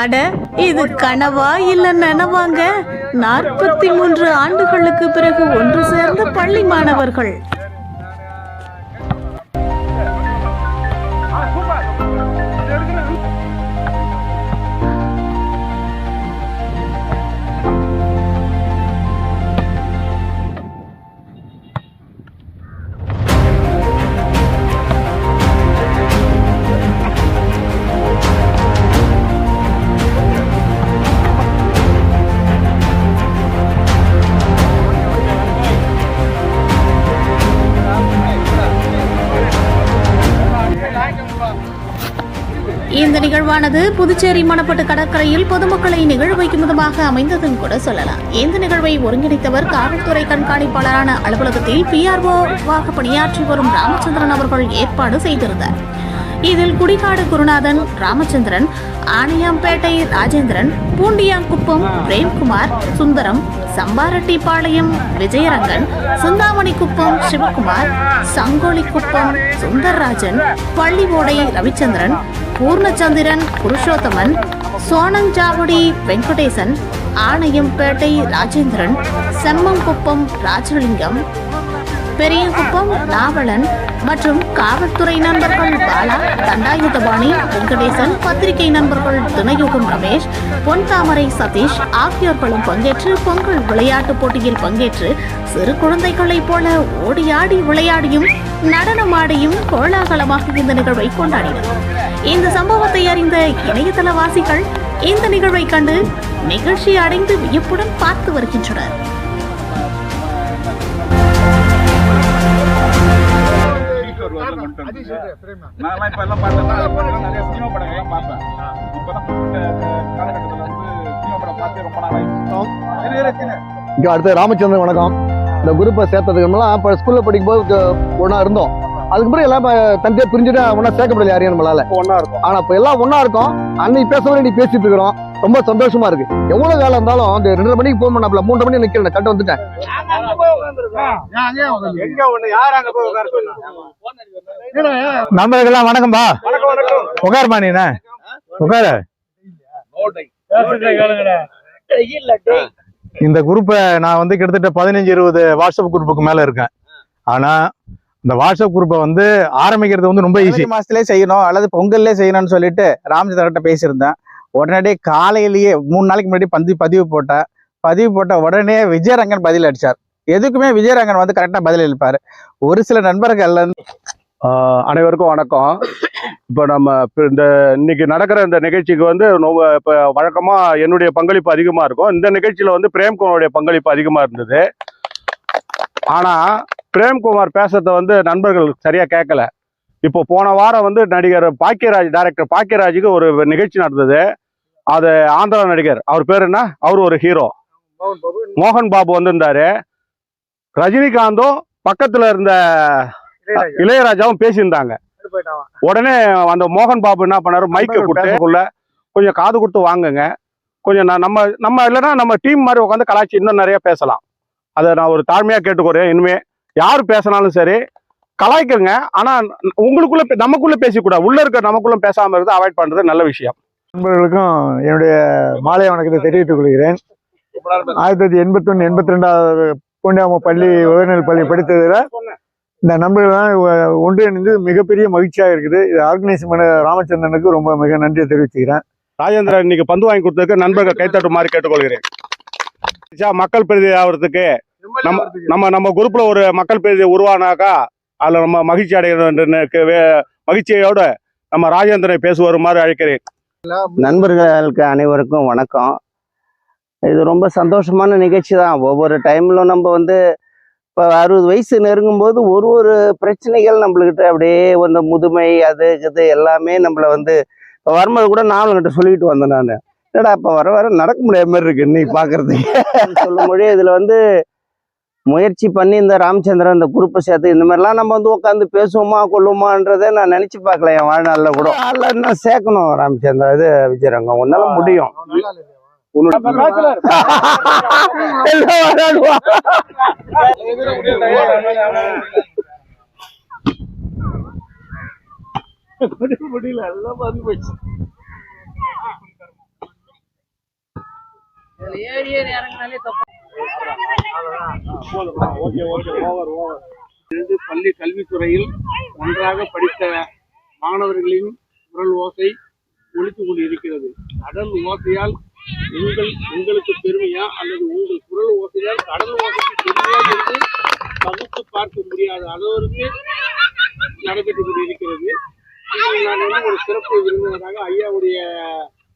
அட இது கனவா இல்ல நனவாங்க? நாற்பத்தி மூன்று ஆண்டுகளுக்கு பிறகு ஒன்று சேர்ந்த பள்ளி மாணவர்கள். நிகழ்வானது புதுச்சேரி மணப்பட்டு கடற்கரையில் பொதுமக்களை நிகழ் வைக்கும் விதமாக அமைந்ததும் கூட சொல்லலாம். இந்த நிகழ்வை ஒருங்கிணைத்தவர் காவல்துறை கண்காணிப்பாளரான அலுவலகத்தில் பிஆர்ஓவாக பணியாற்றி வரும் ராமச்சந்திரன் அவர்கள் ஏற்பாடு செய்திருந்தார். இதில் குடிகாடு குருநாதன் ராமச்சந்திரன் ஆணையாம்பேட்டை ராஜேந்திரன் பூண்டியாங்குப்பம் பிரேம்குமார் சுந்தரம் சம்பாரெட்டிப்பாளையம் விஜயரங்கன் சிந்தாமணிக்குப்பம் சிவகுமார் சங்கோலிக்குப்பம் சுந்தர்ராஜன் பள்ளிவோடை ரவிச்சந்திரன் பூர்ணச்சந்திரன் புருஷோத்தமன் சோனஞ்சாவடி வெங்கடேசன் ஆணையம்பேட்டை ராஜேந்திரன் செம்மங்குப்பம் ராஜலிங்கம் பெரியகுப்பம் நாவலன் மற்றும் காவல்துறை நண்பர்கள் பாலா தண்டாயுதபாணி வெங்கடேசன் பத்திரிகை நண்பர்கள் துணையுகம் ரமேஷ் பொன் தாமரை சதீஷ் ஆகியோர்களும் பங்கேற்று பொங்கல் விளையாட்டுப் போட்டியில் பங்கேற்று சிறு குழந்தைகளைப் போல ஓடியாடி விளையாடியும் நடனமாடியும் கோலாகலமாக இந்த நிகழ்வை கொண்டாடினர். இந்த சம்பவத்தை அறிந்த இணையதளவாசிகள் இந்த நிகழ்வை கண்டு நிகழ்ச்சி அடைந்து வியப்புடன் பார்த்து வருகின்றனர். நான்லாம் இப்ப எல்லாம் பார்த்தேன்னா நிறைய சினிமா படங்கள்லாம் பார்ப்பேன் இப்பதான் காலகட்டத்தில் வந்து சினிமா படம் பார்த்து ரொம்ப நாளாயிடுச்சு அடுத்து ராமச்சந்திரன் வணக்கம். இந்த குரூப்பை சேர்த்ததுக்கு முன்னால இப்போ ஸ்கூல்ல படிக்கும்போது ஒன்றா இருந்தோம். அதுக்கு பிறகு எல்லாம் இப்ப தனியா பிரிஞ்சுட்டு ஒன்றா சேர்க்க முடியல யாரையும் நம்மளால. ஒண்ணா இருக்கும். ஆனா இப்ப எல்லாம் ஒண்ணா இருக்கோம். அன்னைக்கு பேசும்போது நீ பேசிட்டு இருக்கிறோம். ரொம்ப சந்தோஷமா இருக்கு. எவ்வளவு காலம் இருந்தாலும் அந்த ரெண்டரை மணிக்கு போக நம்மள மூன்றரை மணி நிக்கிறேன் கட்ட வந்துட்டேன். எங்க ஒண்ணு? யார் அங்க போய் உட்கார சொல்லு நண்பர்கள்லாம் வணக்கம்பா வணக்கம் வணக்கம் உட்காருமா நீ உட்காரு. இந்த குரூப்பை நான் வந்து கிட்டத்தட்ட பதினஞ்சு இருபது வாட்ஸ்அப் குரூப்புக்கு மேல இருக்கேன். ஆனா இந்த வாட்ஸ்அப் குரூப்பை வந்து ஆரம்பிக்கிறது வந்து ரொம்ப ஈஸி ஜனவரி மாசத்திலே செய்யணும் அல்லது பொங்கல்லே செய்யணும்னு சொல்லிட்டு ராமச்சந்திரன்கிட்ட பேசியிருந்தேன். உடனடியே காலையிலேயே மூணு நாளைக்கு முன்னாடி பந்தி பதிவு போட்டேன் பதிவு போட்ட உடனே விஜயரங்கன் பதில் அடிச்சார். எதுக்குமே விஜயரங்கன் வந்து கரெக்டா பதில் அளிப்பாரு. ஒரு சில நண்பர்கள் அனைவருக்கும் வணக்கம். இப்போ நம்ம இப்ப இந்த இன்னைக்கு நடக்கிற இந்த நிகழ்ச்சிக்கு வந்து இப்போ வழக்கமாக என்னுடைய பங்களிப்பு அதிகமாக இருக்கும். இந்த நிகழ்ச்சியில் வந்து பிரேம்குமாருடைய பங்களிப்பு அதிகமாக இருந்தது. ஆனால் பிரேம்குமார் பேசுறத வந்து நண்பர்கள் சரியாக கேட்கல. இப்போ போன வாரம் வந்து நடிகர் பாக்கியராஜ் டைரக்டர் பாக்கியராஜுக்கு ஒரு நிகழ்ச்சி நடந்தது. அது ஆந்திரா நடிகர். அவர் பேர் என்ன? அவர் ஒரு ஹீரோ மோகன் பாபு வந்திருந்தாரு. ரஜினிகாந்தும் பக்கத்துல இருந்த இளையராஜாவும் பேசியிருந்தாங்க. உடனே அந்த மோகன் பாபு என்ன பண்ணாரு? மைக்கை கொடுத்துக்குள்ள கொஞ்சம் காது கொடுத்து வாங்குங்க. கொஞ்சம் நான் நம்ம நம்ம இல்லைன்னா நம்ம டீம் மாதிரி உட்காந்து கலாச்சி இன்னும் நிறைய பேசலாம். அதை நான் ஒரு தாழ்மையா கேட்டுக்கிறேன் இனிமே யார் பேசினாலும் சரி கலாய்க்குங்க. ஆனா உங்களுக்குள்ள நமக்குள்ள பேசிக்கூடாது. உள்ள இருக்க நமக்குள்ள பேசாம இருந்து அவாய்ட் பண்றது நல்ல விஷயம். நண்பர்களுக்கும் என்னுடைய மாலை வணக்கத்தை தெரிவித்துக் கொள்கிறேன். ஆயிரத்தி தொள்ளாயிரத்தி எண்பத்தி ஒன்று எண்பத்தி ரெண்டாவது பூண்டியாம பள்ளி உயர்நிலை பள்ளி படித்ததுல இந்த நண்பர்கள்லாம் ஒ- ஒன்றிணைந்து மிகப்பெரிய மகிழ்ச்சியாக இருக்குது. இது ஆர்கனைஸ் பண்ண ராமச்சந்திரனுக்கு ரொம்ப மிக நன்றியை தெரிவிச்சுக்கிறேன். ராஜேந்திரன் இன்னைக்கு பந்து வாங்கி கொடுத்ததுக்கு நண்பர்கள் கைத்தட்டு மாதிரி கேட்டுக்கொள்கிறேன். மக்கள் பிரதிநிதி ஆகிறதுக்கு நம்ம நம்ம நம்ம குரூப்ல ஒரு மக்கள் பிரதிநிதி உருவானாக்கா அதுல நம்ம மகிழ்ச்சி அடைகிறதுக்கு வே- மகிழ்ச்சியோட நம்ம ராஜேந்திரனை பேசுவாருமாறு அழைக்கிறேன். நண்பர்களுக்கு அனைவருக்கும் வணக்கம். இது ரொம்ப சந்தோஷமான நிகழ்ச்சி தான் ஒவ்வொரு டைம்லும் நம்ம வந்து இப்போ அறுபது வயசு நெருங்கும் போது ஒரு ஒரு பிரச்சனைகள் நம்மளுக்கிட்ட அப்படியே இந்த முதுமை அது இது எல்லாமே நம்மளை வந்து இப்போ வரும்போது கூட நான் அவங்ககிட்ட சொல்லிட்டு வந்தேன் நான். என்னடா இப்போ வர வர நடக்க முடியாத மாதிரி இருக்கு இன்னைக்கு பார்க்கறதுக்கு சொல்லும்பொழி இதில் வந்து முயற்சி பண்ணி இந்த ராமச்சந்திரன் இந்த குரூப்பை சேர்த்து இந்த மாதிரிலாம் நம்ம வந்து உட்காந்து பேசுவோமா கொள்ளுமான்றதை நான் நினச்சி பார்க்கல என் வாழ்நாளில் கூட. என்ன சேர்க்கணும் ராமச்சந்திரன் இது விஜயரங்கம். உன்னால முடியும். எல்லாம் விளையாடுவா. பள்ளி கல்வித்துறையில் நன்றாக படித்த மாணவர்களின் குரல் ஓசை ஒலித்துக் கொண்டிருக்கிறது. கடல் ஓசையால் உங்கள் உங்களுக்கு பெருமையா? அல்லது உங்கள் குரல் ஓசையால் கடல் ஓசைக்கு பெருமையா என்று பகுத்து பார்க்க முடியாத. அளவிற்கு நடைபெற்று கொண்டு இருக்கிறது நான் வந்து ஒரு சிறப்பு விருந்தினராக ஐயாவுடைய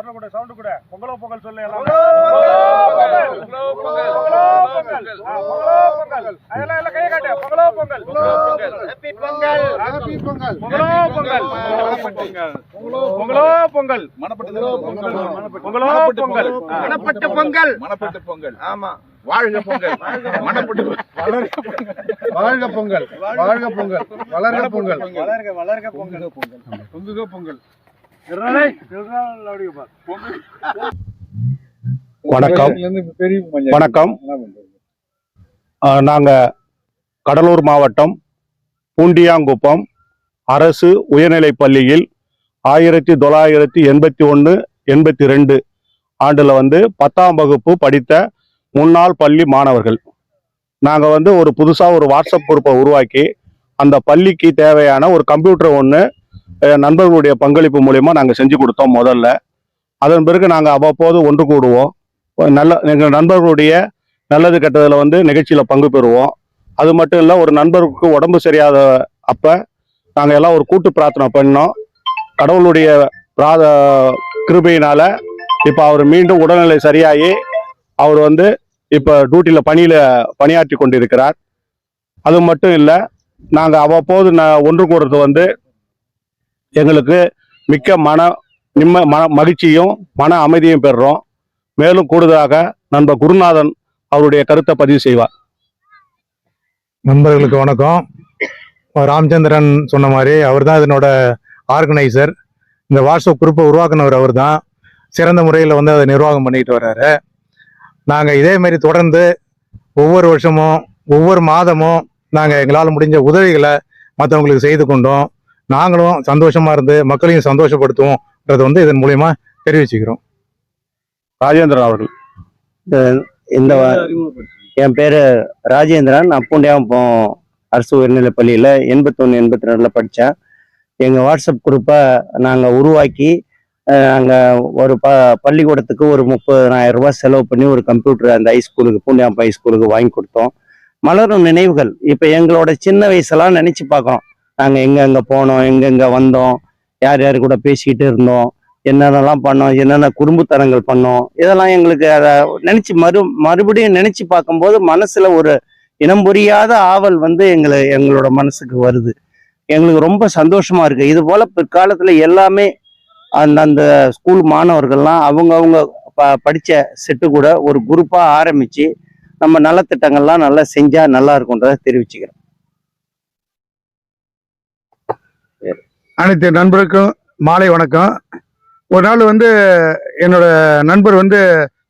பறந்து சவுண்ட் கூட. பொங்கலோ பொங்கல் சொல்லு எல்லாம். அதெல்லாம் எல்லாம் கையை காட்டு. பொங்கலோ பொங்கல். ஹாப்பி பொங்கல். ஹாப்பி பொங்கல். பொங்கலோ. பொங்கல் பொங்கலோ. பொங்கல். மணப்பட்டு பொங்கல். பொங்கலோ பொங்கல். மணப்பட்டு பொங்கல். மணப்பட்டு பொங்கல். ஆமா வாழ்க பொங்கல். மணப்பட்டு வாழ்க பொங்கல். வாழ்க பொங்கல். வளர்க பொங்கல். வளர்க வளர்க பொங்கல். பொங்கல். பொங்குக பொங்கல். வணக்கம். வணக்கம். ஆஹ் நாங்க கடலூர் மாவட்டம் பூண்டியாங்குப்பம் அரசு உயர்நிலைப் பள்ளியில் ஆயிரத்தி தொள்ளாயிரத்தி எண்பத்தி ஒன்று எண்பத்தி ரெண்டு ஆண்டுல வந்து பத்தாம் வகுப்பு படித்த முன்னாள் பள்ளி மாணவர்கள். நாங்க வந்து ஒரு புதுசா ஒரு வாட்ஸ்அப் குரூப்பை உருவாக்கி அந்த பள்ளிக்கு தேவையான ஒரு கம்ப்யூட்டர் ஒன்று நண்பர்களுடைய பங்களிப்பு மூலயமா நாங்கள் செஞ்சு கொடுத்தோம் முதல்ல. அதன் பிறகு நாங்கள் அவ்வப்போது ஒன்று கூடுவோம். நல்ல எங்கள் நண்பர்களுடைய நல்லது கெட்டதில் வந்து நிகழ்ச்சியில் பங்கு பெறுவோம். அது மட்டும் இல்லை ஒரு நண்பருக்கு உடம்பு சரியாத அப்போ நாங்கள் எல்லாம் ஒரு கூட்டு பிரார்த்தனை பண்ணோம். கடவுளுடைய பிராத கிருபையினால் இப்போ அவர் மீண்டும் உடல்நிலை சரியாகி அவர் வந்து இப்போ டியூட்டியில் பணியில் பணியாற்றி கொண்டிருக்கிறார். அது மட்டும் இல்லை நாங்கள் அவ்வப்போது ந ஒன்று கூடுறது வந்து எங்களுக்கு மிக்க மன நிம்ம மன மகிழ்ச்சியும் மன அமைதியும் பெறுறோம். மேலும் கூடுதலாக நண்பர் குருநாதன் அவருடைய கருத்தை பதிவு செய்வார். நண்பர்களுக்கு வணக்கம். ராமச்சந்திரன் சொன்ன மாதிரி அவர் தான் இதனோட ஆர்கனைசர் இந்த வாட்ஸ்அப் குரூப்பை உருவாக்குனவர் அவர் தான் சிறந்த முறையில் வந்து அதை நிர்வாகம் பண்ணிட்டு வர்றாரு. நாங்கள் இதே மாதிரி தொடர்ந்து ஒவ்வொரு வருஷமும் ஒவ்வொரு மாதமும் நாங்கள் எங்களால் முடிஞ்ச உதவிகளை மற்றவங்களுக்கு செய்து கொண்டோம். நாங்களும் சந்தோஷமா இருந்து மக்களையும் சந்தோஷப்படுத்துவோம்ன்றது வந்து இதன் மூலியமா தெரிவிச்சுக்கிறோம். ராஜேந்திரன் அவர்கள். இந்த என் பேரு ராஜேந்திரன். நான் பூண்டியாம்பம் அரசு உயர்நிலைப் பள்ளியில எண்பத்தொன்னு எண்பத்தி ரெண்டுல படித்தேன் எங்கள் வாட்ஸ்அப் குரூப்பை நாங்கள் உருவாக்கி அஹ், நாங்க ஒரு ப பள்ளிக்கூடத்துக்கு ஒரு முப்பதாயிரம் ரூபாய் செலவு பண்ணி ஒரு கம்ப்யூட்டர் அந்த ஹைஸ்கூலுக்கு பூண்டியாம்பம் ஹைஸ்கூலுக்கு வாங்கி கொடுத்தோம். மலரும் நினைவுகள். இப்போ எங்களோட சின்ன வயசெல்லாம் நினச்சி பார்க்குறோம். நாங்கள் எங்கெங்கே போனோம் எங்கெங்கே வந்தோம் யார் யார் கூட பேசிக்கிட்டு இருந்தோம் என்னென்னலாம் பண்ணோம் என்னென்ன குறும்புத்தனங்கள் பண்ணோம் இதெல்லாம் எங்களுக்கு அதை நினச்சி மறு மறுபடியும் நினச்சி பார்க்கும்போது மனசில் ஒரு இனம் புரியாத ஆவல் வந்து எங்களை எங்களோட மனசுக்கு வருது. எங்களுக்கு ரொம்ப சந்தோஷமாக இருக்குது இது போல் பிற்காலத்தில் எல்லாமே அந்த அந்த ஸ்கூல் மாணவர்கள்லாம் அவங்கவுங்க ப படித்த செட்டு கூட ஒரு குரூப்பாக ஆரம்பித்து நம்ம நலத்திட்டங்கள்லாம் நல்லா செஞ்சால் நல்லா இருக்கும்ன்றதை தெரிவிச்சுக்கிறேன். அனைத்து நண்பருக்கும் மாலை வணக்கம். ஒரு நாள் வந்து என்னோட நண்பர் வந்து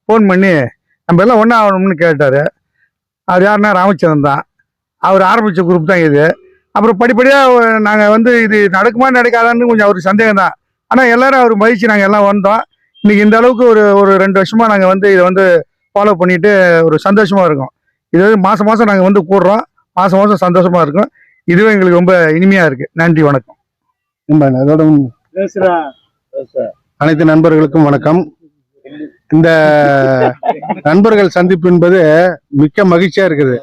ஃபோன் பண்ணி நம்ம எல்லாம் ஒன்றா ஆகணும்னு கேட்டார். அவர் யாருன்னா ராமச்சந்திரன் தான். அவர் ஆரம்பித்த குரூப் தான் இது. அப்புறம் படிப்படியாக நாங்கள் வந்து இது நடக்குமா நடக்காதான்னு கொஞ்சம் அவருக்கு சந்தேகம் தான். ஆனால் எல்லோரும் அவர் மதிச்சு நாங்கள் எல்லாம் வந்தோம். இன்றைக்கி இந்த அளவுக்கு ஒரு ஒரு ரெண்டு வருஷமாக நாங்கள் வந்து இதை வந்து ஃபாலோ பண்ணிட்டு ஒரு சந்தோஷமாக இருக்கோம். இது வந்து மாதம் மாதம் நாங்கள் வந்து கூடுறோம். மாதம் மாதம் சந்தோஷமாக இருக்கும். இதுவே எங்களுக்கு ரொம்ப இனிமையாக இருக்குது நன்றி வணக்கம். அதோட அனைத்து நண்பர்களுக்கும் வணக்கம். இந்த நண்பர்கள் சந்திப்பு என்பது மிக்க மகிழ்ச்சியா இருக்குது.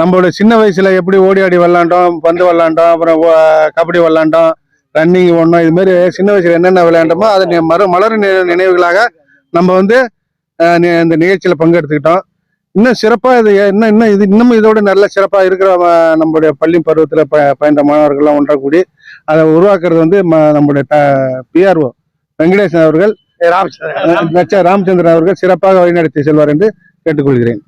நம்மளோட சின்ன வயசுல எப்படி ஓடி ஆடி விளாண்டோம் பந்து விளாண்டோம் அப்புறம் கபடி விளாண்டோம் ரன்னிங் ஓடணும் இது மாதிரி சின்ன வயசுல என்னென்ன விளையாண்டோமோ அதை மறு மலர் நினைவுகளாக நம்ம வந்து இந்த நிகழ்ச்சியில பங்கெடுத்துக்கிட்டோம். இன்னும் சிறப்பா இது இன்னும் இன்னும் இது இன்னும் இதோட நல்ல சிறப்பா இருக்கிற அஹ், நம்மளுடைய பள்ளி பருவத்துல ப பயின்ற மாணவர்கள்லாம் ஒன்றா கூடி அதை உருவாக்குறது வந்து ம- நம்முடைய பிஆர்ஓ வெங்கடேசன் அவர்கள் நச்ச ராமச்சந்திரன் அவர்கள் சிறப்பாக வழிநடத்தி செல்வார் என்று கேட்டுக்கொள்கிறேன்.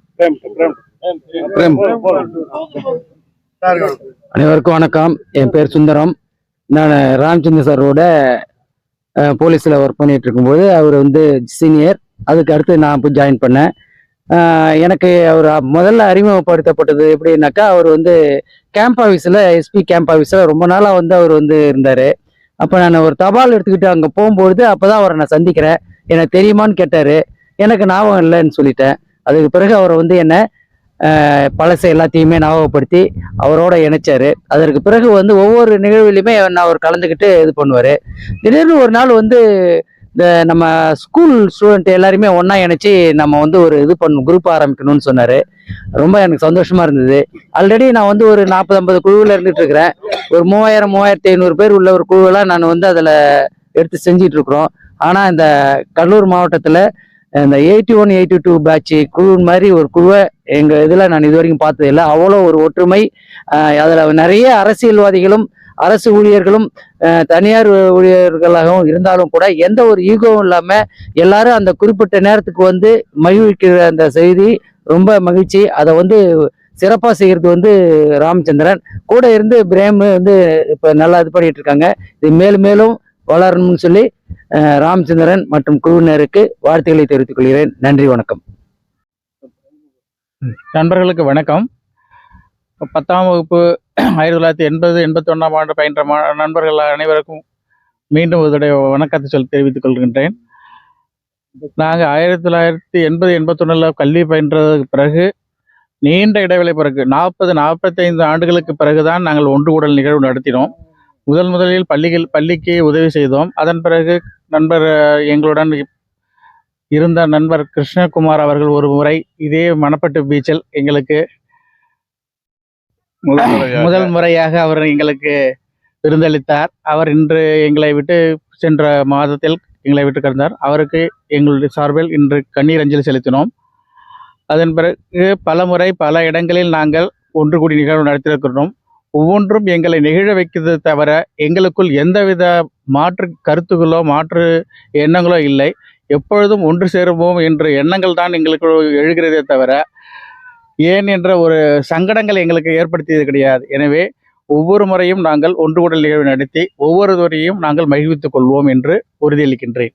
அனைவருக்கும் வணக்கம். என் பேர் சுந்தரம். நான் ராமச்சந்திர சாரோட போலீஸில் ஒர்க் பண்ணிட்டு இருக்கும்போது அவர் வந்து சீனியர் அதுக்கு அடுத்து நான் போய் ஜாயின் பண்ணேன். எனக்கு அவர் முதல்ல அறிமுகப்படுத்தப்பட்டது எப்படின்னாக்கா அவர் வந்து கேம்ப் ஆஃபீஸில் எஸ்பி கேம்ப் ஆஃபீஸில் ரொம்ப நாளாக வந்து அவர் வந்து இருந்தார். அப்போ நான் ஒரு தபால் எடுத்துக்கிட்டு அங்கே போகும்பொழுது அப்போ தான் அவரை நான் சந்திக்கிறேன். எனக்கு தெரியுமான்னு கேட்டார். எனக்கு ஞாபகம் இல்லைன்னு சொல்லிட்டேன். அதுக்கு பிறகு அவர் வந்து என்னை பழச எல்லாத்தையுமே ஞாபகப்படுத்தி அவரோட இணைச்சார். அதற்கு பிறகு வந்து ஒவ்வொரு நிகழ்வுலையுமே நான் அவர் கலந்துக்கிட்டு இது பண்ணுவார். திடீர்னு ஒரு நாள் வந்து இந்த நம்ம ஸ்கூல் ஸ்டூடெண்ட் எல்லாருமே ஒன்றா இணைச்சி நம்ம வந்து ஒரு இது பண்ணும் குரூப் ஆரம்பிக்கணும்னு சொன்னார். ரொம்ப எனக்கு சந்தோஷமாக இருந்தது. ஆல்ரெடி நான் வந்து ஒரு நாற்பது ஐம்பது குழுவில் இருந்துட்டு இருக்கிறேன். ஒரு மூவாயிரம் மூவாயிரத்தி ஐநூறு பேர் உள்ள ஒரு குழுவெல்லாம் நான் வந்து அதில் எடுத்து செஞ்சிட்டு இருக்கிறோம். ஆனால் இந்த கடலூர் மாவட்டத்தில் இந்த eighty one eighty two batch குழு மாதிரி ஒரு குழுவை எங்கள் இதில் நான் இது வரைக்கும் பார்த்தது இல்லை அவ்வளோ ஒரு ஒற்றுமை அதில் நிறைய அரசியல்வாதிகளும் அரசு ஊழியர்களும் தனியார் ஊழியர்களாகவும் இருந்தாலும் கூட எந்த ஒரு ஈகோவும் இல்லாமல் எல்லாரும் அந்த குறிப்பிட்ட நேரத்துக்கு வந்து மகிழ்விக்கிற அந்த செய்தி ரொம்ப மகிழ்ச்சி. அதை வந்து சிறப்பாக செய்கிறது வந்து ராமச்சந்திரன். கூட இருந்து பிரேம் வந்து இப்போ நல்லா இது பண்ணிட்டு இருக்காங்க. இது மேலும் மேலும் வளரணும்னு சொல்லி ராமச்சந்திரன் மற்றும் குழுவினருக்கு வாழ்த்துக்களை தெரிவித்துக் கொள்கிறேன். நன்றி வணக்கம். நண்பர்களுக்கு வணக்கம். பத்தாம் வகுப்பு ஆயிரத்தி தொள்ளாயிரத்தி எண்பது எண்பத்தி ஒன்றாம் ஆண்டு பயின்ற மா நண்பர்கள் அனைவருக்கும் மீண்டும் ஒரு வணக்கத்தை சொல்லி தெரிவித்துக் கொள்கின்றேன். நாங்கள் ஆயிரத்தி தொள்ளாயிரத்தி எண்பது எண்பத்தொன்னில் கல்வி பயின்றதுக்கு பிறகு நீண்ட இடைவேளை பிறகு நாற்பது நாற்பத்தைந்து ஆண்டுகளுக்கு பிறகுதான் நாங்கள் ஒன்று கூடல் நிகழ்வு நடத்தினோம். முதல் முதலில் பள்ளிகள் பள்ளிக்கு உதவி செய்தோம். அதன் பிறகு நண்பர் எங்களுடன் இருந்த நண்பர் கிருஷ்ணகுமார் அவர்கள் ஒரு முறை இதே மணப்பட்டு பீச்சில் எங்களுக்கு முதல் முறையாக அவர் எங்களுக்கு விருந்தளித்தார். அவர் இன்று எங்களை விட்டு சென்ற மாதத்தில் எங்களை விட்டு கடந்தார். அவருக்கு எங்களுடைய சார்பில் இன்று கண்ணீர் அஞ்சலி செலுத்தினோம். அதன் பிறகு பல முறை பல இடங்களில் நாங்கள் ஒன்று கூடி நிகழ்வு நடத்தியிருக்கிறோம். ஒவ்வொன்றும் எங்களை நெகிழ வைக்கிறது தவிர எங்களுக்குள் எந்தவித மாற்று கருத்துகளோ மாற்று எண்ணங்களோ இல்லை. எப்பொழுதும் ஒன்று சேருவோம் என்ற எண்ணங்கள் தான் எங்களுக்கு எழுகிறதே தவிர ஏன் என்ற ஒரு சங்கடங்கள் எங்களுக்கு ஏற்படுத்தியது கிடையாது எனவே ஒவ்வொரு முறையும் நாங்கள் ஒன்று கூட நிகழ்வு நடத்தி ஒவ்வொரு துறையும் நாங்கள் மகிழ்வித்துக் கொள்வோம் என்று உறுதியளிக்கின்றேன்